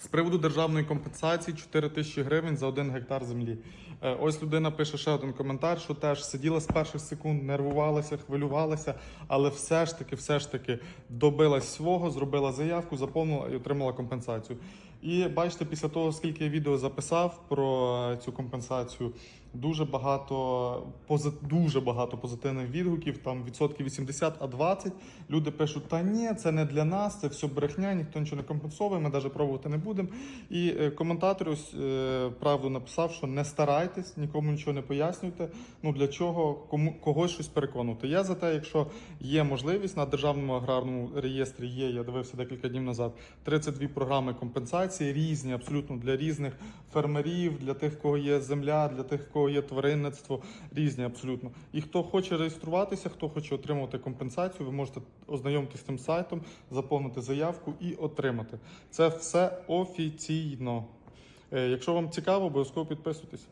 З приводу державної компенсації 4 тисячі гривень за один гектар землі. Е, Ось людина пише ще один коментар, що теж сиділа з перших секунд, нервувалася, хвилювалася, але все ж таки, все ж таки добилась свого, зробила заявку, заповнила і отримала компенсацію. І бачите, після того, скільки я відео записав про цю компенсацію, дуже багато дуже багато позитивних відгуків, там відсотків 80, а 20 люди пишуть: та ні, це не для нас, це все брехня, ніхто нічого не компенсовує, ми навіть пробувати не будемо. І е, коментатор ось е, правду написав, що не старайтесь, нікому нічого не пояснюйте. Ну для чого кому когось щось переконувати. Я за те, якщо є можливість на державному аграрному реєстрі є, я дивився декілька днів назад. 32 програми компенсації різні, абсолютно для різних фермерів, для тих, в кого є земля, для тих, в кого є тваринництво, різні абсолютно. І хто хоче реєструватися, хто хоче отримувати компенсацію, ви можете ознайомитися з тим сайтом, заповнити заявку і отримати. Це все офіційно. Е, Якщо вам цікаво, обов'язково підписуйтесь.